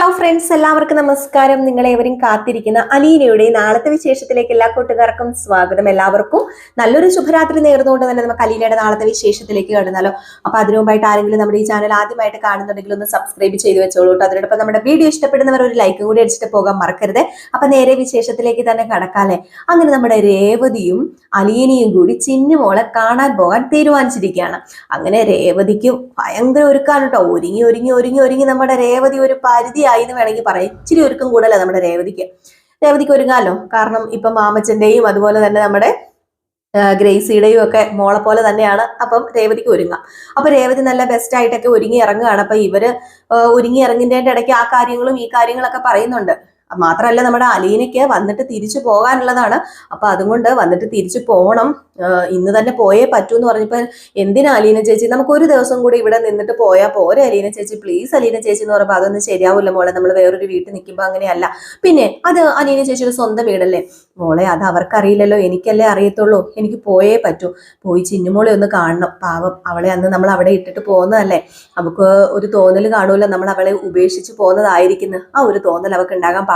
Hello friends എല്ലാവർക്കും നമസ്കാരം. നിങ്ങളേവരും കാത്തിരിക്കുന്ന അലീനയുടെ നാളത്തെ വിശേഷത്തിലേക്ക് എല്ലാ കൂട്ടുകാർക്കും സ്വാഗതം. എല്ലാവർക്കും നല്ലൊരു ശുഭരാത്രി നേർന്നുകൊണ്ട് തന്നെ നമുക്ക് അലീനയുടെ നാളത്തെ വിശേഷത്തിലേക്ക് കടന്നാലോ. അപ്പൊ അതിനു മുമ്പായിട്ട് ആരെങ്കിലും നമ്മുടെ ഈ ചാനൽ ആദ്യമായിട്ട് കാണുന്നുണ്ടെങ്കിൽ ഒന്ന് സബ്സ്ക്രൈബ് ചെയ്ത് വെച്ചോളൂ അതിനോടൊപ്പം നമ്മുടെ വീഡിയോ ഇഷ്ടപ്പെടുന്നവർ ഒരു ലൈക്കും കൂടി അടിച്ചിട്ട് പോകാൻ മറക്കരുത്. അപ്പൊ നേരെ വിശേഷത്തിലേക്ക് തന്നെ കടക്കാല്ലേ അങ്ങനെ നമ്മുടെ രേവതിയും അലീനയും കൂടി ചിന്നുമോളെ കാണാൻ പോകാൻ തീരുമാനിച്ചിരിക്കുകയാണ്. അങ്ങനെ രേവതിക്ക് ഭയങ്കര ഒരുക്കാണ് കേട്ടോ ഒരുങ്ങി ഒരുങ്ങി ഒരുങ്ങി ഒരുങ്ങി നമ്മുടെ രേവതി ഒരു പരിധിയായി എന്ന് വേണമെങ്കിൽ പറയാം. ഇച്ചിരി ഒരുക്കം കൂടല നമ്മുടെ രേവതിക്ക്. രേവതിക്ക് ഒരുങ്ങാലോ? കാരണം ഇപ്പൊ മാമച്ചന്റെയും അതുപോലെ തന്നെ നമ്മുടെ ഗ്രേസിയുടെയും ഒക്കെ മോളെ പോലെ തന്നെയാണ്. അപ്പം രേവതിക്ക് ഒരുങ്ങാം. അപ്പൊ രേവതി നല്ല ബെസ്റ്റ് ആയിട്ടൊക്കെ ഒരുങ്ങി ഇറങ്ങുകയാണ്. അപ്പൊ ഇവർ ഒരുങ്ങി ഇറങ്ങുന്നതിന്റെ ഇടയ്ക്ക് ആ കാര്യങ്ങളും ഈ കാര്യങ്ങളൊക്കെ പറയുന്നുണ്ട്. മാത്രമല്ല നമ്മുടെ അലീനയ്ക്ക് വന്നിട്ട് തിരിച്ചു പോകാനുള്ളതാണ്. അപ്പൊ അതുകൊണ്ട് വന്നിട്ട് തിരിച്ചു പോകണം ഇന്ന് തന്നെ പോയേ പറ്റൂ എന്ന് പറഞ്ഞപ്പോൾ എന്തിനാ അലീന ചേച്ചി? നമുക്ക് ഒരു ദിവസം കൂടി ഇവിടെ നിന്നിട്ട് പോയാൽ പോരെ അലീന ചേച്ചി. പ്ലീസ് അലീന ചേച്ചി എന്ന് പറയുമ്പോൾ അതൊന്നും ശരിയാവില്ല മോളെ. നമ്മൾ വേറൊരു വീട്ടിൽ നിൽക്കുമ്പോൾ അങ്ങനെയല്ല. പിന്നെ അത് അലീന ചേച്ചിയുടെ സ്വന്തം വീടല്ലേ? മോളെ അത് അവർക്കറിയില്ലല്ലോ. എനിക്കല്ലേ അറിയത്തുള്ളൂ. എനിക്ക് പോയേ പറ്റൂ. പോയി ചിന്നുമോളെ ഒന്ന് കാണണം. പാവം അവളെ അന്ന് നമ്മൾ അവിടെ ഇട്ടിട്ട് പോകുന്നതല്ലേ? നമുക്ക് ഒരു തോന്നൽ കാണുമല്ലോ നമ്മൾ അവളെ ഉപേക്ഷിച്ച് പോകുന്നതായിരിക്കുന്നു. ആ ഒരു തോന്നൽ അവൾക്ക് ഉണ്ടാകാൻ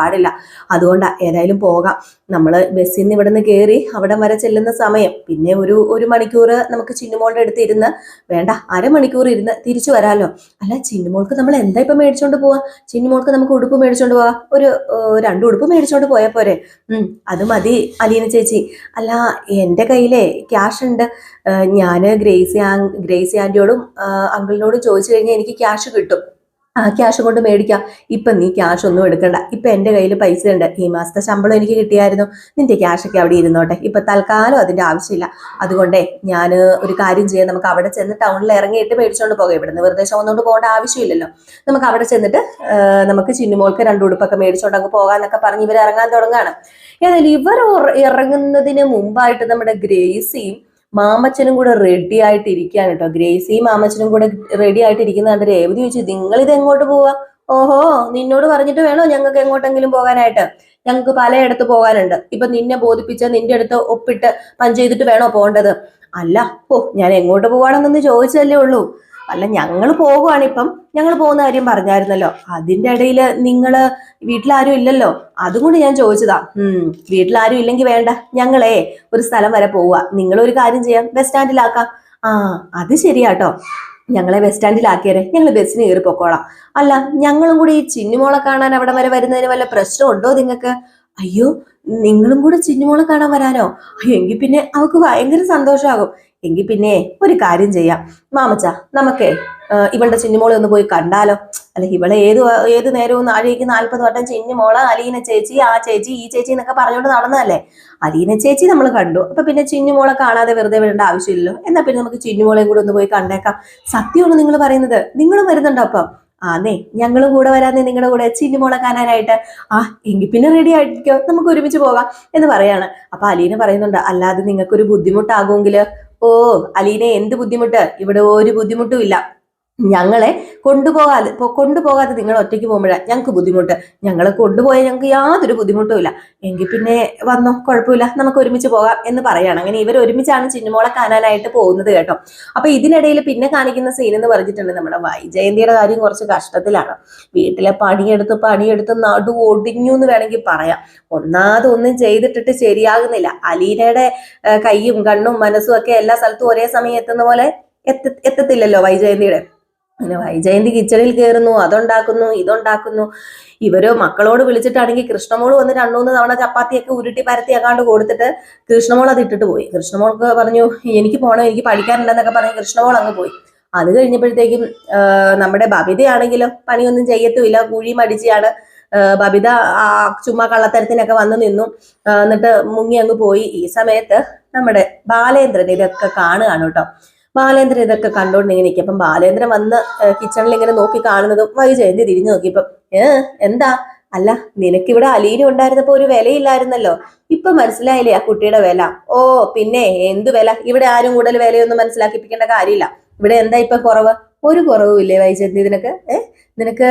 അതുകൊണ്ടാ ഏതായാലും പോകാം. നമ്മൾ ബസ്സിൽ നിന്ന് ഇവിടെ നിന്ന് കയറി അവിടം വരെ ചെല്ലുന്ന സമയം. പിന്നെ ഒരു ഒരു മണിക്കൂർ നമുക്ക് ചിന്നുമോളുടെ അടുത്ത് ഇരുന്ന് വേണ്ട അരമണിക്കൂർ ഇരുന്ന് തിരിച്ചു വരാമല്ലോ അല്ല ചിന്നുമോൾക്ക് നമ്മൾ എന്താ ഇപ്പം മേടിച്ചോണ്ട് പോവാ? ചിന്നുമോൾക്ക് നമുക്ക് ഉടുപ്പ് മേടിച്ചോണ്ട് പോവാ. ഒരു രണ്ട് ഉടുപ്പ് മേടിച്ചോണ്ട് പോയാൽ പോരെ. അത് മതി അലീന ചേച്ചി. അല്ല എന്റെ കയ്യിലെ ക്യാഷ് ഉണ്ട്. ഞാൻ ഗ്രേസി ഗ്രേസി ആന്റിയോടും അങ്കിളിനോടും ചോദിച്ചു കഴിഞ്ഞാൽ എനിക്ക് ക്യാഷ് കിട്ടും. ആ ക്യാഷ് കൊണ്ട് മേടിക്കാം. ഇപ്പൊ നീ ക്യാഷ് ഒന്നും എടുക്കണ്ട. ഇപ്പൊ എന്റെ കയ്യിൽ പൈസ ഉണ്ട്. ഈ മാസത്തെ ശമ്പളം എനിക്ക് കിട്ടിയായിരുന്നു. നിന്റെ ക്യാഷ് ഒക്കെ അവിടെ ഇരുന്നോട്ടെ. ഇപ്പൊ തൽക്കാലം അതിന്റെ ആവശ്യമില്ല. അതുകൊണ്ടേ ഞാൻ ഒരു കാര്യം ചെയ്യാം. നമുക്ക് അവിടെ ചെന്ന് ടൗണിൽ ഇറങ്ങിയിട്ട് മേടിച്ചോണ്ട് പോകാം. ഇവിടുന്ന് വെറുതെ ചുമന്നുകൊണ്ട് പോകേണ്ട ആവശ്യമില്ലല്ലോ. നമുക്ക് അവിടെ ചെന്നിട്ട് നമുക്ക് ചിന്നുമോൾക്ക് രണ്ടു ഉടുപ്പൊക്കെ മേടിച്ചോണ്ട് അങ്ങ് പോകാന്നൊക്കെ പറഞ്ഞ് ഇവർ ഇറങ്ങാൻ തുടങ്ങാണ് ഏതായാലും ഇവർ ഇറങ്ങുന്നതിന് മുമ്പായിട്ട് നമ്മുടെ ഗ്രേസിയും മാമച്ചനും കൂടെ റെഡി ആയിട്ട് ഇരിക്കുകയാണ് കേട്ടോ ഗ്രേസിയും മാമച്ചനും കൂടെ റെഡി ആയിട്ട് ഇരിക്കുന്ന രേവതി ചോദിച്ചു നിങ്ങൾ ഇത് എങ്ങോട്ട് പോവാ? ഓഹോ നിന്നോട് പറഞ്ഞിട്ട് വേണോ ഞങ്ങൾക്ക് എങ്ങോട്ടെങ്കിലും പോകാനായിട്ട്? ഞങ്ങൾക്ക് പലയിടത്ത് പോകാനുണ്ട്. ഇപ്പൊ നിന്നെ ബോധിപ്പിച്ച നിന്റെ അടുത്ത് ഒപ്പിട്ട് പഞ്ച് ചെയ്തിട്ട് വേണോ പോകേണ്ടത്? അല്ല ഓ ഞാൻ എങ്ങോട്ട് പോവാണെന്നൊന്ന് ചോദിച്ചല്ലേ ഉള്ളൂ. അല്ല ഞങ്ങൾ പോകുവാണിപ്പം ഞങ്ങൾ പോകുന്ന കാര്യം പറഞ്ഞായിരുന്നല്ലോ. അതിന്റെ ഇടയിൽ നിങ്ങൾ വീട്ടിലാരും ഇല്ലല്ലോ. അതുകൊണ്ട് ഞാൻ ചോദിച്ചതാ ഉം വീട്ടിലാരും ഇല്ലെങ്കിൽ വേണ്ട. ഞങ്ങളേ ഒരു സ്ഥലം വരെ പോവുക. നിങ്ങൾ ഒരു കാര്യം ചെയ്യാം. ബസ് സ്റ്റാൻഡിലാക്കാം. ആ അത് ശരിയാട്ടോ. ഞങ്ങളെ ബസ് സ്റ്റാൻഡിലാക്കിയരെ. ഞങ്ങൾ ബസ്സിന് കയറി പൊക്കോളാം. അല്ല ഞങ്ങളും കൂടി ഈ ചിന്നുമോളെ കാണാൻ അവിടെ വരെ വരുന്നതിന് വല്ല പ്രശ്നമുണ്ടോ നിങ്ങൾക്ക് അയ്യോ നിങ്ങളും കൂടെ ചിന്നുമോളെ കാണാൻ വരാനോ? എങ്കിൽ പിന്നെ അവൾക്ക് ഭയങ്കര സന്തോഷമാകും എങ്കിൽ പിന്നെ ഒരു കാര്യം ചെയ്യാം. മാമച്ച നമുക്കേ ഇവളുടെ ചിന്നുമോളെ ഒന്ന് പോയി കണ്ടാലോ? അല്ല ഇവളെ ഏത് ഏത് നേരവും നാഴേക്ക് നാൽപ്പത് വട്ടം ചിന്നുമോളെ അലീന ചേച്ചി ആ ചേച്ചി ഈ ചേച്ചി എന്നൊക്കെ പറഞ്ഞുകൊണ്ട് നടന്നതല്ലേ? അലീന ചേച്ചി നമ്മൾ കണ്ടു. അപ്പൊ പിന്നെ ചിന്നുമോളെ കാണാതെ വെറുതെ വിടേണ്ട ആവശ്യമില്ലല്ലോ. എന്നാ പിന്നെ നമുക്ക് ചിന്നുമോളെയും കൂടെ ഒന്ന് പോയി കണ്ടേക്കാം. സത്യമാണ് നിങ്ങൾ പറയുന്നത്? നിങ്ങളും വരുന്നുണ്ടോ അപ്പം? ആന്നേ ഞങ്ങളും കൂടെ വരാന്നേ നിങ്ങളുടെ കൂടെ ചിന്നുമോളെ കാണാനായിട്ട്. ആ എങ്കിൽ പിന്നെ റെഡി ആയിരിക്കോ? നമുക്ക് ഒരുമിച്ച് പോകാം എന്ന് പറയാണ്. അപ്പൊ അലീന പറയുന്നുണ്ട് അല്ലാതെ നിങ്ങൾക്കൊരു ബുദ്ധിമുട്ടാകുമെങ്കിൽ ഓ അലീന എന്ത് ബുദ്ധിമുട്ട്? ഇവിടെ ഒരു ബുദ്ധിമുട്ടും ഇല്ല. ഞങ്ങളെ കൊണ്ടുപോകാതെ കൊണ്ടുപോകാതെ നിങ്ങൾ ഒറ്റയ്ക്ക് പോകുമ്പോഴാണ് ഞങ്ങൾക്ക് ബുദ്ധിമുട്ട്. ഞങ്ങളെ കൊണ്ടുപോയാൽ ഞങ്ങൾക്ക് യാതൊരു ബുദ്ധിമുട്ടും ഇല്ല. എങ്കിൽ പിന്നെ വന്നോ കുഴപ്പമില്ല നമുക്ക് ഒരുമിച്ച് പോകാം എന്ന് പറയാണ്. അങ്ങനെ ഇവർ ഒരുമിച്ചാണ് ചിന്നമോളെ കാണാനായിട്ട് പോകുന്നത് കേട്ടോ. അപ്പൊ ഇതിനിടയിൽ പിന്നെ കാണിക്കുന്ന സീൻ എന്ന് പറഞ്ഞിട്ടുണ്ട് നമ്മുടെ വൈജയന്തിയുടെ കാര്യം കുറച്ച് കഷ്ടത്തിലാണ്. വീട്ടിലെ പണിയെടുത്ത് പണിയെടുത്ത് നടു ഒടിഞ്ഞു എന്ന് വേണമെങ്കിൽ പറയാം. ഒന്നാതൊന്നും ഒന്നും ചെയ്തിട്ടിട്ട് ശരിയാകുന്നില്ല. അലീനയുടെ കൈയും കണ്ണും മനസ്സും ഒക്കെ എല്ലാ സ്ഥലത്തും ഒരേ സമയം എത്തുന്ന പോലെ എത്ത എത്തത്തില്ലല്ലോ വൈജയന്തിയുടെ അങ്ങനെ വൈജയന്തി കിച്ചണിൽ കയറുന്നു അതുണ്ടാക്കുന്നു ഇതുണ്ടാക്കുന്നു. ഇവർ മക്കളോട് വിളിച്ചിട്ടാണെങ്കിൽ കൃഷ്ണമോൾ വന്ന് രണ്ടു മൂന്ന് തവണ ചപ്പാത്തിയൊക്കെ ഉരുട്ടി പരത്തി അങ്ങാണ്ട് കൊടുത്തിട്ട് കൃഷ്ണമോൾ അത് ഇട്ടിട്ട് പോയി. കൃഷ്ണമോൾക്ക് പറഞ്ഞു എനിക്ക് പോകണം എനിക്ക് പഠിക്കാനുണ്ടെന്നൊക്കെ പറഞ്ഞ് കൃഷ്ണമോൾ അങ്ങ് പോയി. അത് കഴിഞ്ഞപ്പോഴത്തേക്കും നമ്മുടെ ബബിതയാണെങ്കിലും പണിയൊന്നും ചെയ്യത്തുമില്ല കുഴി മടിച്ചാണ് ആ, ബബിത ചുമ്മാ കള്ളത്തരത്തിനൊക്കെ വന്ന് നിന്നു. എന്നിട്ട് മുങ്ങി അങ്ങ് പോയി. ഈ സമയത്ത് നമ്മുടെ ബാലേന്ദ്രൻ ഇതൊക്കെ കാണുകയാണ് കേട്ടോ. ബാലേന്ദ്രൻ ഇതൊക്കെ കണ്ടോണ്ട് ഇങ്ങനെ നിൽക്കും അപ്പം ബാലേന്ദ്രൻ വന്ന് കിച്ചണിൽ ഇങ്ങനെ നോക്കി കാണുന്നതും വൈജയന്തി തിരിഞ്ഞു നോക്കിയപ്പം ഏ എന്താ? അല്ല നിനക്കിവിടെ അലീന ഉണ്ടായിരുന്നപ്പോ ഒരു വിലയില്ലായിരുന്നല്ലോ. ഇപ്പൊ മനസ്സിലായില്ലേ ആ കുട്ടിയുടെ വില? ഓ പിന്നെ എന്ത് വില? ഇവിടെ ആരും കൂടുതൽ വിലയൊന്നും മനസ്സിലാക്കിപ്പിക്കേണ്ട കാര്യമില്ല. ഇവിടെ എന്താ ഇപ്പൊ കുറവ്? ഒരു കുറവും ഇല്ലേ വൈജയന്തി ഇതിനൊക്കെ? ഏ? നിനക്ക്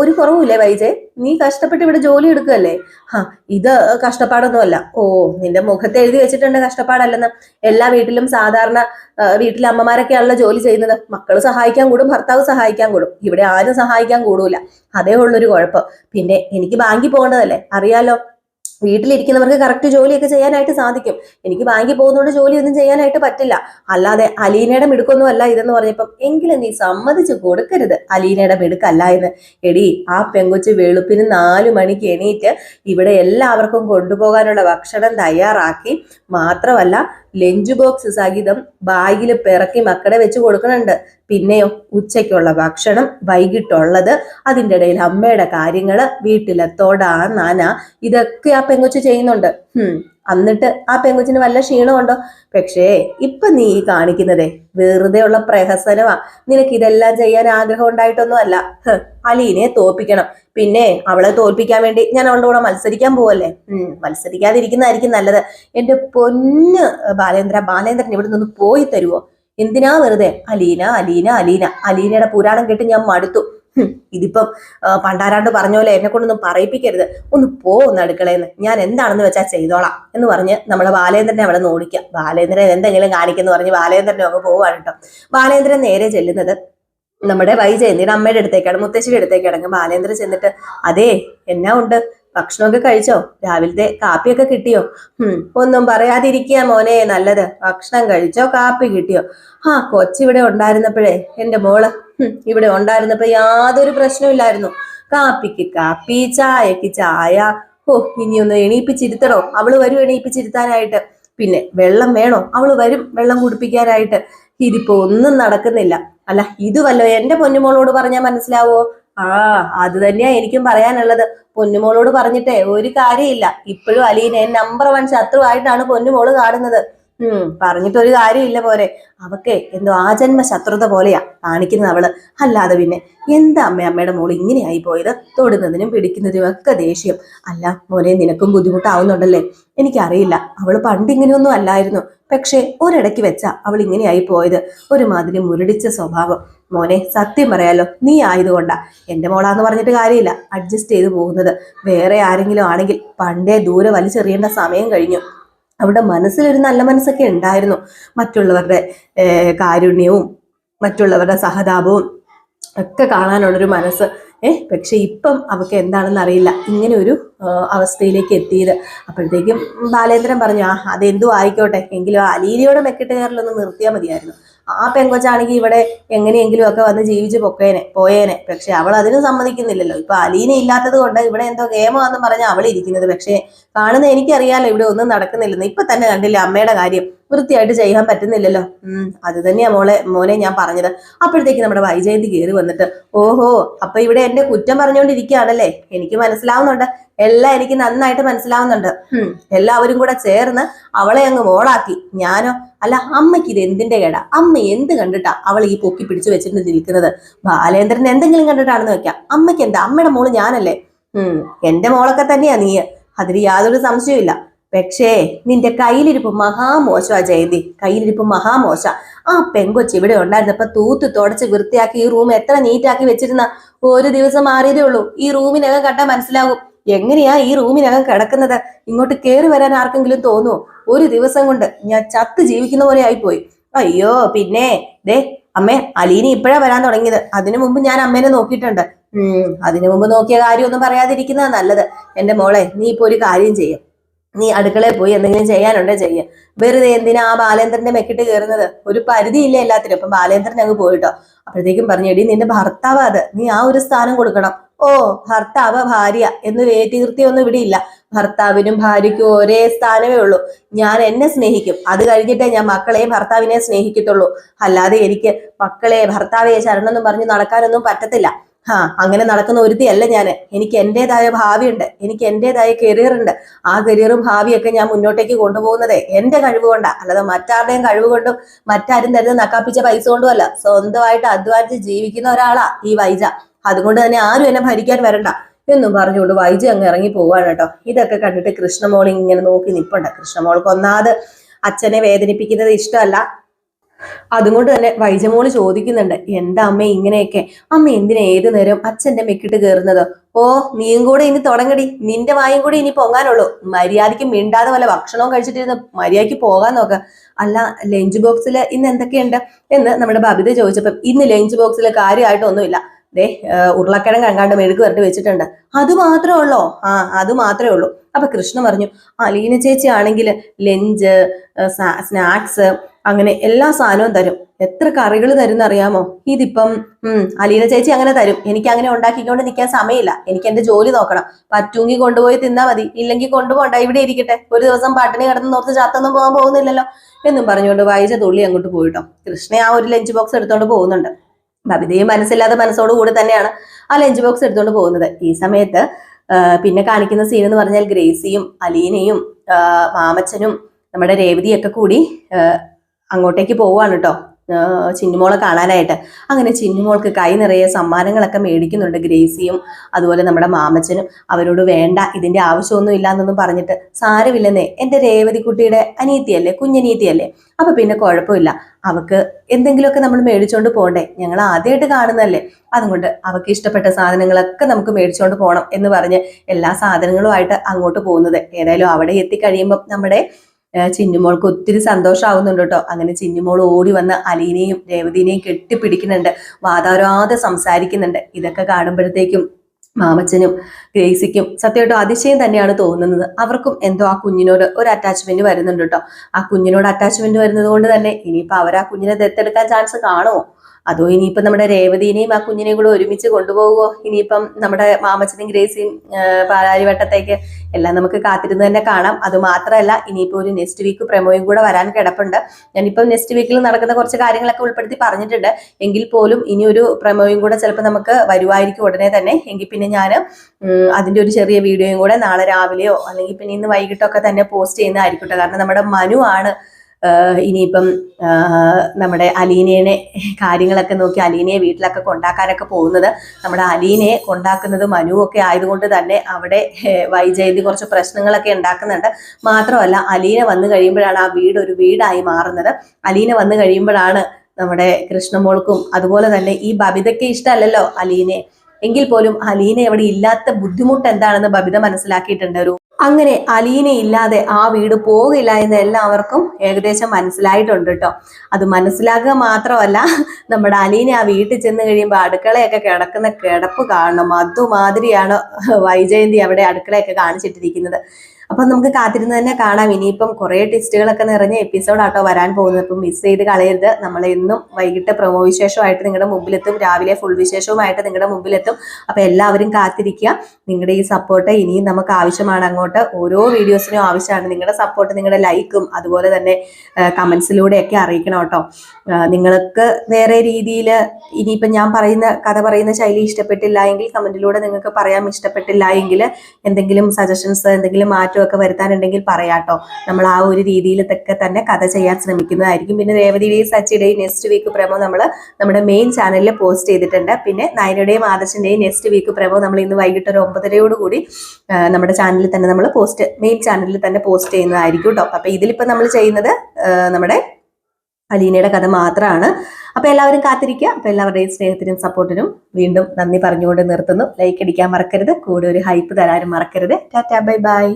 ഒരു കുറവുമില്ലേ വൈജയ് നീ കഷ്ടപ്പെട്ട് ഇവിടെ ജോലി എടുക്കുകയല്ലേ? ഹാ ഇത് കഷ്ടപ്പാടൊന്നുമല്ല. ഓ നിന്റെ മുഖത്ത് എഴുതി വെച്ചിട്ടുണ്ട് കഷ്ടപ്പാടല്ലെന്ന്. എല്ലാ വീട്ടിലും സാധാരണ വീട്ടിലെ അമ്മമാരൊക്കെയാണല്ലോ ജോലി ചെയ്യുന്നത്. മക്കൾ സഹായിക്കാൻ കൂടും ഭർത്താവ് സഹായിക്കാൻ കൂടും. ഇവിടെ ആരും സഹായിക്കാൻ കൂടൂല അതേ ഉള്ളൊരു കുഴപ്പം. പിന്നെ എനിക്ക് ബാങ്കിൽ പോകേണ്ടതല്ലേ? അറിയാലോ? വീട്ടിലിരിക്കുന്നവർക്ക് കറക്റ്റ് ജോലിയൊക്കെ ചെയ്യാനായിട്ട് സാധിക്കും. എനിക്ക് ബാങ്കിൽ പോകുന്നതുകൊണ്ട് ജോലിയൊന്നും ചെയ്യാനായിട്ട് പറ്റില്ല. അല്ലാതെ അലീനയുടെ മിടുക്കൊന്നും അല്ല ഇതെന്ന് പറഞ്ഞപ്പം എങ്കിലും നീ സമ്മതിച്ച് കൊടുക്കരുത്. അലീനയുടെ മിടുക്കല്ല എന്ന്. എടി ആ പെങ്കൊച്ച് വെളുപ്പിന് നാലു മണിക്ക് എണീറ്റ് ഇവിടെ എല്ലാവർക്കും കൊണ്ടുപോകാനുള്ള ഭക്ഷണം തയ്യാറാക്കി മാത്രമല്ല ലഞ്ച് ബോക്സ് സഹിതം ബാഗിൽ പിറക്കി മക്കളെ വെച്ച് കൊടുക്കുന്നുണ്ട്. പിന്നെയോ ഉച്ചയ്ക്കുള്ള ഭക്ഷണം വൈകിട്ടുള്ളത് അതിന്റെ ഇടയിൽ അമ്മയുടെ കാര്യങ്ങൾ വീട്ടിലെ നന ഇതൊക്കെ ആ പെങ്കൊച്ച് ചെയ്യുന്നുണ്ട്. എന്നിട്ട് ആ പെങ്കുച്ചിന് വല്ല ക്ഷീണമുണ്ടോ? പക്ഷേ ഇപ്പൊ നീ ഈ കാണിക്കുന്നതേ വെറുതെ ഉള്ള പ്രഹസനമാ നിനക്ക് ഇതെല്ലാം ചെയ്യാൻ ആഗ്രഹം ഉണ്ടായിട്ടൊന്നും അല്ല അലീനെ തോൽപ്പിക്കണം. പിന്നെ അവളെ തോൽപ്പിക്കാൻ വേണ്ടി ഞാൻ അവളുടെ കൂടെ മത്സരിക്കാൻ പോവല്ലേ? ഉം മത്സരിക്കാതിരിക്കുന്നതായിരിക്കും നല്ലത്. എന്റെ പൊന്ന് ബാലേന്ദ്ര ബാലേന്ദ്രൻ ഇവിടെ നിന്ന് പോയി തരുവോ? എന്തിനാ വെറുതെ? അലീന അലീന അലീന. അലീനയുടെ പുരാണം കേട്ട് ഞാൻ മടുത്തു. ഇതിപ്പം പണ്ടാരാണ്ട് പറഞ്ഞ പോലെ എന്നെ കൊണ്ടൊന്നും പറയിപ്പിക്കരുത്. ഒന്ന് പോ ഒന്ന് അടുക്കളയെന്ന് ഞാൻ എന്താണെന്ന് വെച്ചാൽ ചെയ്തോളാം എന്ന് പറഞ്ഞ് നമ്മളെ ബാലേന്ദ്രനെ അവിടെ നിന്ന് ഓടിക്കാം ബാലേന്ദ്രൻ എന്തെങ്കിലും കാണിക്കുന്നു പറഞ്ഞ് ബാലേന്ദ്രനെ ഒക്കെ പോവാണ് കേട്ടോ. ബാലേന്ദ്രൻ നേരെ ചെല്ലുന്നത് നമ്മുടെ വൈജയന്തിയുടെ അമ്മയുടെ അടുത്തേക്കാണ് മുത്തശ്ശിയുടെ അടുത്തേക്കാണെങ്കിൽ ബാലേന്ദ്രൻ ചെന്നിട്ട് അതേ എന്നാ ഉണ്ട്? ഭക്ഷണമൊക്കെ കഴിച്ചോ? രാവിലത്തെ കാപ്പിയൊക്കെ കിട്ടിയോ? ഉം ഒന്നും പറയാതിരിക്കുക മോനെ നല്ലത്. ഭക്ഷണം കഴിച്ചോ കാപ്പി കിട്ടിയോ? ആ കൊച്ചിവിടെ ഉണ്ടായിരുന്നപ്പോഴേ എന്റെ മോൾ ഇവിടെ ഉണ്ടായിരുന്നപ്പോ യാതൊരു പ്രശ്നമില്ലായിരുന്നു കാപ്പിക്ക് കാപ്പി ചായക്ക് ചായ. ഓ ഇനിയൊന്ന് എണീപ്പിച്ചിരുത്തണോ? അവൾ വരും എണീപ്പിച്ചിരുത്താനായിട്ട്. പിന്നെ വെള്ളം വേണോ? അവൾ വരും വെള്ളം കുടിപ്പിക്കാനായിട്ട്. ഇതിപ്പോ ഒന്നും നടക്കുന്നില്ല. അല്ല ഇത് വല്ലോ എന്റെ പൊന്നുമോളോട് പറഞ്ഞാൽ മനസ്സിലാവോ? ആ അത് തന്നെയാ എനിക്കും പറയാനുള്ളത്. പൊന്നുമോളോട് പറഞ്ഞിട്ടേ ഒരു കാര്യമില്ല. ഇപ്പോഴും അലീനെ നമ്പർ വൺ ശത്രുവായിട്ടാണ് പൊന്നുമോൾ കാണുന്നത്. പറഞ്ഞിട്ട് ഒരു കാര്യമില്ല പോരെ. അവക്കെ എന്തോ ആജന്മ ശത്രുത പോലെയാ കാണിക്കുന്നത് അവൾ. അല്ലാതെ പിന്നെ എന്താ അമ്മ അമ്മയുടെ മോൾ ഇങ്ങനെയായി പോയത്? തൊടുന്നതിനും പിടിക്കുന്നതിനും ഒക്കെ ദേഷ്യം. അല്ല മോനെ നിനക്കും ബുദ്ധിമുട്ടാവുന്നുണ്ടല്ലേ? എനിക്കറിയില്ല. അവൾ പണ്ട് ഇങ്ങനെയൊന്നും അല്ലായിരുന്നു. പക്ഷേ ഒരിടയ്ക്ക് വെച്ചാ അവൾ ഇങ്ങനെയായി പോയത്. ഒരുമാതിരി മുരടിച്ച സ്വഭാവം. മോനെ സത്യം പറയാലോ നീ ആയതുകൊണ്ടാ. എന്റെ മോളാന്ന് പറഞ്ഞിട്ട് കാര്യമില്ല. അഡ്ജസ്റ്റ് ചെയ്ത് പോകുന്നത്. വേറെ ആരെങ്കിലും ആണെങ്കിൽ പണ്ടേ ദൂരെ വലിച്ചെറിയേണ്ട സമയം കഴിഞ്ഞു. അവിടെ മനസ്സിലൊരു നല്ല മനസ്സൊക്കെ ഉണ്ടായിരുന്നു. മറ്റുള്ളവരുടെ കാരുണ്യവും മറ്റുള്ളവരുടെ സഹതാപവും ഒക്കെ കാണാനുള്ളൊരു മനസ്സ്. ഏഹ് പക്ഷെ ഇപ്പം അവൾക്ക് എന്താണെന്ന് അറിയില്ല. ഇങ്ങനെ ഒരു അവസ്ഥയിലേക്ക് എത്തിയത്. അപ്പോഴത്തേക്കും ബാലേന്ദ്രൻ പറഞ്ഞു ആ അതെന്തു ആയിക്കോട്ടെ. എങ്കിലും ആ അലീനയോടെ മെക്കിട്ട് നിർത്തിയാൽ മതിയായിരുന്നു. ആ പെങ്കൊച്ചാണെങ്കിൽ ഇവിടെ എങ്ങനെയെങ്കിലും ഒക്കെ വന്ന് ജീവിച്ച് പൊക്കേനെ പോയേനെ. പക്ഷെ അവൾ അതിന് സമ്മതിക്കുന്നില്ലല്ലോ. ഇപ്പൊ അലീന ഇല്ലാത്തത് കൊണ്ട് ഇവിടെ എന്തോ ഗേമാന്ന് പറഞ്ഞ അവൾ ഇരിക്കുന്നത്. പക്ഷേ കാണുന്ന എനിക്കറിയാലോ ഇവിടെ ഒന്നും നടക്കുന്നില്ലെന്ന്. ഇപ്പൊ തന്നെ കണ്ടില്ല അമ്മയുടെ കാര്യം. വൃത്തിയായിട്ട് ചെയ്യാൻ പറ്റുന്നില്ലല്ലോ. ഉം അത് തന്നെയാ മോളെ മോനെ ഞാൻ പറഞ്ഞത്. അപ്പോഴത്തേക്ക് നമ്മുടെ വൈജയന്തി കയറി വന്നിട്ട് ഓഹോ അപ്പൊ ഇവിടെ എന്റെ കുറ്റം പറഞ്ഞുകൊണ്ടിരിക്കുകയാണല്ലേ എനിക്ക് മനസ്സിലാവുന്നുണ്ട്. എല്ലാം എനിക്ക് നന്നായിട്ട് മനസ്സിലാവുന്നുണ്ട്. എല്ലാവരും കൂടെ ചേർന്ന് അവളെ അങ്ങ് മോളാക്കി. ഞാനോ അല്ല അമ്മയ്ക്ക് ഇത് എന്തിന്റെ കേടാ? അമ്മ എന്ത് കണ്ടിട്ടാ അവൾ ഈ പൊക്കി പിടിച്ചു വെച്ചിട്ട് നിൽക്കുന്നത്? ബാലേന്ദ്രൻ എന്തെങ്കിലും കണ്ടിട്ടാണെന്ന് വെക്കാം. അമ്മയ്ക്ക് എന്താ? അമ്മയുടെ മോൾ ഞാനല്ലേ? ഉം എന്റെ മോളൊക്കെ തന്നെയാ നീ. അതിന് യാതൊരു സംശയമില്ല പക്ഷേ നിന്റെ കയ്യിലിരിപ്പ് മഹാമോശമാ ജയന്തി. കയ്യിലിരിപ്പ് മഹാമോശ ആ പെങ്കൊച്ച് ഇവിടെ ഉണ്ടായിരുന്നപ്പോ തൂത്ത് തുടച്ച് വൃത്തിയാക്കി ഈ റൂം എത്ര നീറ്റാക്കി വെച്ചിരുന്ന ഒരു ദിവസം മാറിയതേ ഉള്ളൂ. ഈ റൂമിനകം കണ്ടാൽ മനസ്സിലാകും. എങ്ങനെയാ ഈ റൂമിനകം കിടക്കുന്നത്? ഇങ്ങോട്ട് കയറി വരാൻ ആർക്കെങ്കിലും തോന്നുമോ ഒരു ദിവസം കൊണ്ട് ഞാൻ ചത്ത് ജീവിക്കുന്ന പോലെ ആയിപ്പോയി. അയ്യോ പിന്നെ. ദേ അമ്മേ അലീനി ഇപ്പോഴാ വരാൻ തുടങ്ങിയത്. അതിനു മുമ്പ് ഞാൻ അമ്മേനെ നോക്കിയിട്ടുണ്ട്. ഉം അതിനു മുമ്പ് നോക്കിയ കാര്യമൊന്നും പറയാതിരിക്കുന്നതാ നല്ലത്. എന്റെ മോളെ നീ ഇപ്പൊ ഒരു കാര്യം ചെയ്യും. നീ അടുക്കളയിൽ പോയി എന്തെങ്കിലും ചെയ്യാനുണ്ടോ ചെയ്യ. വെറുതെ എന്തിനാ ആ ബാലേന്ദ്രന്റെ മെക്കിട്ട് കയറുന്നത് ഒരു പരിധിയില്ല എല്ലാത്തിനും. അപ്പൊ ബാലേന്ദ്രൻ അങ്ങ് പോയിട്ടോ. അപ്പോഴത്തേക്കും പറഞ്ഞു എടി നിന്റെ ഭർത്താവ് അത്. നീ ആ ഒരു സ്ഥാനം കൊടുക്കണം. ഓ ഭർത്താവ് ഭാര്യ എന്ന് വേറ്റീർത്തിയൊന്നും ഇവിടെ ഇല്ല ഭർത്താവിനും ഭാര്യയ്ക്കും ഒരേ സ്ഥാനമേ ഉള്ളൂ. ഞാൻ എന്നെ സ്നേഹിക്കും. അത് കഴിഞ്ഞിട്ടേ ഞാൻ മക്കളെ ഭർത്താവിനെ സ്നേഹിക്കത്തുള്ളൂ. അല്ലാതെ എനിക്ക് മക്കളെ ഭർത്താവെ ശരണമെന്നും പറഞ്ഞ് നടക്കാനൊന്നും പറ്റത്തില്ല. ആ അങ്ങനെ നടക്കുന്ന ഒരുത്തിയല്ല ഞാൻ എനിക്ക് എന്റേതായ ഭാവിയുണ്ട്. എനിക്ക് എന്റെതായ കരിയർ ഉണ്ട്. ആ കരിയറും ഭാവിയൊക്കെ ഞാൻ മുന്നോട്ടേക്ക് കൊണ്ടുപോകുന്നതേ. എന്റെ കഴിവ് കൊണ്ടാ. അല്ലാതെ മറ്റാരുടെയും കഴിവ് കൊണ്ടും മറ്റാരും തരുന്ന നക്കാപ്പിച്ച പൈസ കൊണ്ടുമല്ല. സ്വന്തമായിട്ട് അധ്വാനിച്ച് ജീവിക്കുന്ന ഒരാളാ ഈ വൈജ. അതുകൊണ്ട് തന്നെ ആരും എന്നെ ഭരിക്കാൻ വരണ്ട എന്നും പറഞ്ഞുകൊണ്ട് വൈജു അങ്ങ് ഇറങ്ങി പോവാണ് കേട്ടോ. ഇതൊക്കെ കണ്ടിട്ട് കൃഷ്ണമോൾ ഇങ്ങനെ നോക്കി നിപ്പുണ്ട്. കൃഷ്ണമോൾക്ക് ഒന്നാമത് അച്ഛനെ വേദനിപ്പിക്കുന്നത് ഇഷ്ടമല്ല. അതുകൊണ്ട് തന്നെ വൈജമോൾ ചോദിക്കുന്നുണ്ട് എന്താ അമ്മ ഇങ്ങനെയൊക്കെ? അമ്മ എന്തിനാ ഏതു നേരം അച്ഛന്റെ മെക്കിട്ട് കയറുന്നത് ഓ നീയും കൂടെ ഇനി തുടങ്ങടി. നിന്റെ വായും കൂടി ഇനി പൊങ്ങാനുള്ളൂ. മര്യാദയ്ക്ക് മിണ്ടാതെ വല്ല ഭക്ഷണവും കഴിച്ചിട്ടിരുന്ന് മര്യാദയ്ക്ക് പോകാൻ നോക്ക. അല്ല ലഞ്ച് ബോക്സിൽ ഇന്ന് എന്തൊക്കെയുണ്ട്? എന്ന് നമ്മുടെ ബബിത ചോദിച്ചപ്പം ഇന്ന് ലഞ്ച് ബോക്സിൽ കാര്യമായിട്ടൊന്നുമില്ല. ദേ ഉരുളക്കിഴങ്ങ് അങ്ങാണ്ട് മെഴുക്ക് വരട്ടി വെച്ചിട്ടുണ്ട്. അത് മാത്രമേ ഉള്ളോ ആ അത് മാത്രമേ ഉള്ളൂ. അപ്പൊ കൃഷ്ണ പറഞ്ഞു അലീന ചേച്ചി ആണെങ്കിൽ ലഞ്ച് സ്നാക്സ് അങ്ങനെ എല്ലാ സാധനവും തരും. എത്ര കറികൾ തരും അറിയാമോ? ഇതിപ്പം ഉം അലീന ചേച്ചി അങ്ങനെ തരും. എനിക്ക് അങ്ങനെ ഉണ്ടാക്കിക്കൊണ്ട് നിൽക്കാൻ സമയമില്ല. എനിക്ക് എന്റെ ജോലി നോക്കണം. പറ്റുമെങ്കിൽ കൊണ്ടുപോയി തിന്നാ മതി. ഇല്ലെങ്കിൽ കൊണ്ടുപോകണ്ട. ഇവിടെ ഇരിക്കട്ടെ. ഒരു ദിവസം പട്ടിണി കിടന്ന് നോർത്ത് ചാത്തൊന്നും പോകാൻ പോകുന്നില്ലല്ലോ. എന്നും പറഞ്ഞുകൊണ്ട് വായിച്ച തുള്ളി അങ്ങോട്ട് പോയിട്ടോ. കൃഷ്ണ ആ ഒരു ലഞ്ച് ബോക്സ് എടുത്തോണ്ട് പോകുന്നുണ്ട്. ബബിതയും മനസ്സില്ലാത്ത മനസ്സോടുകൂടി തന്നെയാണ് ആ ലഞ്ച് ബോക്സ് എടുത്തുകൊണ്ട് പോകുന്നത്. ഈ സമയത്ത് പിന്നെ കാണിക്കുന്ന സീൻ എന്ന് പറഞ്ഞാൽ ഗ്രേസിയും അലീനയും മാമച്ചനും നമ്മുടെ രേവതിയൊക്കെ കൂടി അങ്ങോട്ടേക്ക് പോവാണ് കേട്ടോ ചിന്നുമോളെ കാണാനായിട്ട്. അങ്ങനെ ചിന്നുമോൾക്ക് കൈ നിറയെ സമ്മാനങ്ങളൊക്കെ മേടിക്കുന്നുണ്ട് ഗ്രേസിയും അതുപോലെ നമ്മുടെ മാമച്ചനും. അവരോട് വേണ്ട ഇതിന്റെ ആവശ്യമൊന്നും ഇല്ല എന്നൊന്നും പറഞ്ഞിട്ട് സാരമില്ലെന്നേ. എന്റെ രേവതി കുട്ടിയുടെ അനീതിയല്ലേ കുഞ്ഞനീതിയല്ലേ അപ്പൊ പിന്നെ കുഴപ്പമില്ല. അവക്ക് എന്തെങ്കിലുമൊക്കെ നമ്മൾ മേടിച്ചുകൊണ്ട് പോകണ്ടേ ഞങ്ങൾ ആദ്യമായിട്ട് കാണുന്നതല്ലേ. അതുകൊണ്ട് അവക്ക് ഇഷ്ടപ്പെട്ട സാധനങ്ങളൊക്കെ നമുക്ക് മേടിച്ചുകൊണ്ട് പോകണം എന്ന് പറഞ്ഞ് എല്ലാ സാധനങ്ങളുമായിട്ട് അങ്ങോട്ട് പോകുന്നത്. ഏതായാലും അവിടെ എത്തിക്കഴിയുമ്പം നമ്മുടെ ചിന്നുമോൾക്ക് ഒത്തിരി സന്തോഷമാവുന്നുണ്ട് കേട്ടോ. അങ്ങനെ ചിന്നുമോൾ ഓടി വന്ന് അലീനയും രേവതിനെയും കെട്ടിപ്പിടിക്കുന്നുണ്ട്. വാതാരാതെ സംസാരിക്കുന്നുണ്ട്. ഇതൊക്കെ കാണുമ്പോഴത്തേക്കും മാമച്ചനും ഗ്രേസിക്കും സത്യമായിട്ടും അതിശയം തന്നെയാണ് തോന്നുന്നത്. അവർക്കും എന്തോ ആ കുഞ്ഞിനോട് ഒരു അറ്റാച്ച്മെന്റ് വരുന്നുണ്ട് കേട്ടോ. ആ കുഞ്ഞിനോട് അറ്റാച്ച്മെന്റ് വരുന്നത് കൊണ്ട് തന്നെ ഇനിയിപ്പോ അവർ ആ കുഞ്ഞിനെ ദത്തെടുക്കാൻ ചാൻസ് കാണുമോ? അതോ ഇനിയിപ്പം നമ്മുടെ രേവതിനെയും ആ കുഞ്ഞിനെയും കൂടെ ഒരുമിച്ച് കൊണ്ടുപോകുമോ ഇനിയിപ്പം നമ്മുടെ മാമച്ചനും ഗ്രേസിയും പാലാരിവട്ടത്തേക്ക് എല്ലാം നമുക്ക് കാത്തിരുന്ന് തന്നെ കാണാം. അത് മാത്രമല്ല ഇനിയിപ്പോൾ ഒരു നെക്സ്റ്റ് വീക്ക് പ്രമോയും കൂടെ വരാൻ കിടപ്പുണ്ട്. ഞാനിപ്പം നെക്സ്റ്റ് വീക്കിൽ നടക്കുന്ന കുറച്ച് കാര്യങ്ങളൊക്കെ ഉൾപ്പെടുത്തി പറഞ്ഞിട്ടുണ്ട്. എങ്കിൽ പോലും ഇനി ഒരു പ്രമോയും കൂടെ ചിലപ്പോൾ നമുക്ക് വരുമായിരിക്കും ഉടനെ തന്നെ. എങ്കിൽ പിന്നെ ഞാൻ അതിന്റെ ഒരു ചെറിയ വീഡിയോയും കൂടെ നാളെ രാവിലെയോ അല്ലെങ്കിൽ പിന്നെ ഇന്ന് വൈകിട്ടൊക്കെ തന്നെ പോസ്റ്റ് ചെയ്യുന്നതായിരിക്കട്ടെ. കാരണം നമ്മുടെ മനു ആണ് ഇനിയിപ്പം നമ്മുടെ അലീനയെ കാര്യങ്ങളൊക്കെ നോക്കി അലീനയെ വീട്ടിലൊക്കെ കൊണ്ടാക്കാനൊക്കെ പോകുന്നത്. നമ്മുടെ അലീനയെ കൊണ്ടാക്കുന്നത് മനു ഒക്കെ ആയതുകൊണ്ട് തന്നെ അവിടെ വൈജയന്തി കുറച്ച് പ്രശ്നങ്ങളൊക്കെ ഉണ്ടാക്കുന്നുണ്ട്. മാത്രമല്ല അലീന വന്നു കഴിയുമ്പോഴാണ് ആ വീട് ഒരു വീടായി മാറുന്നത്. അലീന വന്നു കഴിയുമ്പോഴാണ് നമ്മുടെ കൃഷ്ണമോൾക്കും അതുപോലെ തന്നെ ഈ ബബിതയ്ക്ക് ഇഷ്ടമല്ലല്ലോ അലീനെ എങ്കിൽ പോലും അലീന അവിടെ ഇല്ലാത്ത ബുദ്ധിമുട്ട് എന്താണെന്ന് ബബിത മനസ്സിലാക്കിയിട്ടുണ്ട്. ഒരു അങ്ങനെ അലീനെ ഇല്ലാതെ ആ വീട് പോകില്ല എന്ന് എല്ലാവർക്കും ഏകദേശം മനസ്സിലായിട്ടുണ്ട് കേട്ടോ അത് മനസ്സിലാക്കുക മാത്രമല്ല നമ്മുടെ അലീനെ ആ വീട്ടിൽ ചെന്ന് കഴിയുമ്പോൾ അടുക്കളയൊക്കെ കിടക്കുന്ന കിടപ്പ് കാണണം. അതുമാതിരിയാണ് വൈജയന്തി അവിടെ അടുക്കളയൊക്കെ കാണിച്ചിട്ടിരിക്കുന്നത്. അപ്പൊ നമുക്ക് കാത്തിരുന്ന് തന്നെ കാണാം. ഇനിയിപ്പം കുറെ ടെസ്റ്റുകളൊക്കെ നിറഞ്ഞ എപ്പിസോഡാട്ടോ വരാൻ പോകുന്നത്. ഇപ്പം മിസ് ചെയ്ത് കളയരുത്. നമ്മൾ എന്നും വൈകിട്ട് പ്രമോ വിശേഷമായിട്ട് നിങ്ങളുടെ മുമ്പിലെത്തും. രാവിലെ ഫുൾ വിശേഷവുമായിട്ട് നിങ്ങളുടെ മുമ്പിലെത്തും. അപ്പൊ എല്ലാവരും കാത്തിരിക്കുക. നിങ്ങളുടെ ഈ സപ്പോർട്ട് ഇനിയും നമുക്ക് ആവശ്യമാണ് അങ്ങോട്ട്. ഓരോ വീഡിയോസിനും ആവശ്യമാണ്. നിങ്ങളുടെ സപ്പോർട്ട് നിങ്ങളുടെ ലൈക്കും അതുപോലെ തന്നെ കമൻസിലൂടെയൊക്കെ അറിയിക്കണം കേട്ടോ. നിങ്ങൾക്ക് വേറെ രീതിയിൽ ഇനിയിപ്പം ഞാൻ പറയുന്ന കഥ പറയുന്ന ശൈലി ഇഷ്ടപ്പെട്ടില്ല എങ്കിൽ കമന്റിലൂടെ നിങ്ങൾക്ക് പറയാൻ ഇഷ്ടപ്പെട്ടില്ല എങ്കിൽ എന്തെങ്കിലും സജഷൻസ് എന്തെങ്കിലും മാറ്റമൊക്കെ വരുത്താനുണ്ടെങ്കിൽ പറയാട്ടോ. നമ്മൾ ആ ഒരു രീതിയിൽ തൊക്കെ തന്നെ കഥ ചെയ്യാൻ ശ്രമിക്കുന്നതായിരിക്കും. പിന്നെ രേവതിയുടെയും സച്ചിയുടെയും നെക്സ്റ്റ് വീക്ക് പ്രമോ നമ്മൾ നമ്മുടെ മെയിൻ ചാനലിൽ പോസ്റ്റ് ചെയ്തിട്ടുണ്ട്. പിന്നെ നയനയുടെയും ആദർശിന്റെയും നെക്സ്റ്റ് വീക്ക് പ്രമോ നമ്മൾ ഇന്ന് വൈകിട്ട് ഒരു ഒമ്പതരയോട് കൂടി നമ്മുടെ ചാനലിൽ തന്നെ നമ്മൾ പോസ്റ്റ് മെയിൻ ചാനലിൽ തന്നെ പോസ്റ്റ് ചെയ്യുന്നതായിരിക്കും കേട്ടോ അപ്പൊ ഇതിലിപ്പോ നമ്മൾ ചെയ്യുന്നത് നമ്മുടെ അലീനയുടെ കഥ മാത്രമാണ് അപ്പൊ എല്ലാവരും കാത്തിരിക്കുക. അപ്പൊ എല്ലാവരുടെയും സ്നേഹത്തിനും സപ്പോർട്ടിനും വീണ്ടും നന്ദി പറഞ്ഞുകൊണ്ട് നിർത്തുന്നു. ലൈക്ക് അടിക്കാൻ മറക്കരുത്. കൂടെ ഒരു ഹൈപ്പ് തരാനും മറക്കരുത്. Tata bye bye.